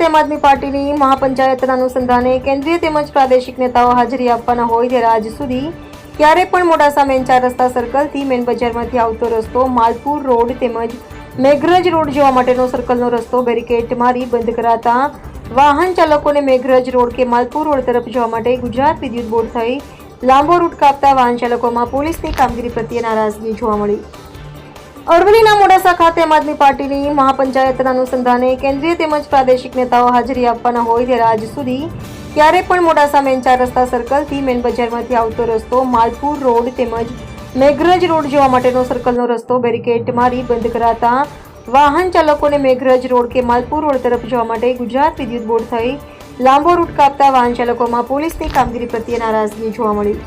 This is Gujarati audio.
આમ આદમી પાર્ટીની મહાપંચાયતના અનુસંધાને કેન્દ્રીય તેમજ પ્રાદેશિક નેતાઓ હાજરી આપવાના હોય ત્યારે આજ સુધી ક્યારે પણ મોડાસા મેન ચાર રસ્તા સર્કલથી મેન બજારમાંથી આવતો રસ્તો માલપુર રોડ તેમજ મેઘરજ રોડ જવા માટેનો સર્કલનો રસ્તો બેરિકેડ મારી બંધ કરાતા વાહન ચાલકોને મેઘરજ રોડ કે માલપુર રોડ તરફ જવા માટે ગુજરાત વિદ્યુત બોર્ડ થઈ લાંબો રૂટ કાપતા વાહન ચાલકોમાં પોલીસની કામગીરી પ્રત્યે નારાજગી જોવા મળી. અરવલ્લીના મોડાસા ખાતે આમ આદમી પાર્ટીની મહાપંચાયતના અનુસંધાને કેન્દ્રીય તેમજ પ્રાદેશિક નેતાઓ હાજરી આપવાના હોય ત્યારે આજ સુધી ક્યારે પણ મોડાસા મેન ચાર રસ્તા સર્કલથી મેન બજારમાંથી આવતો રસ્તો, માલપુર રોડ તેમજ મેઘરજ રોડ જવા માટેનો સર્કલનો રસ્તો બેરિકેડ મારી બંધ કરાતા વાહન ચાલકોને મેઘરજ રોડ કે માલપુર રોડ તરફ જવા માટે ગુજરાત વિદ્યુત બોર્ડ થઈ લાંબો રૂટ કાપતા વાહન ચાલકોમાં પોલીસની કામગીરી પ્રત્યે નારાજગી જોવા મળી.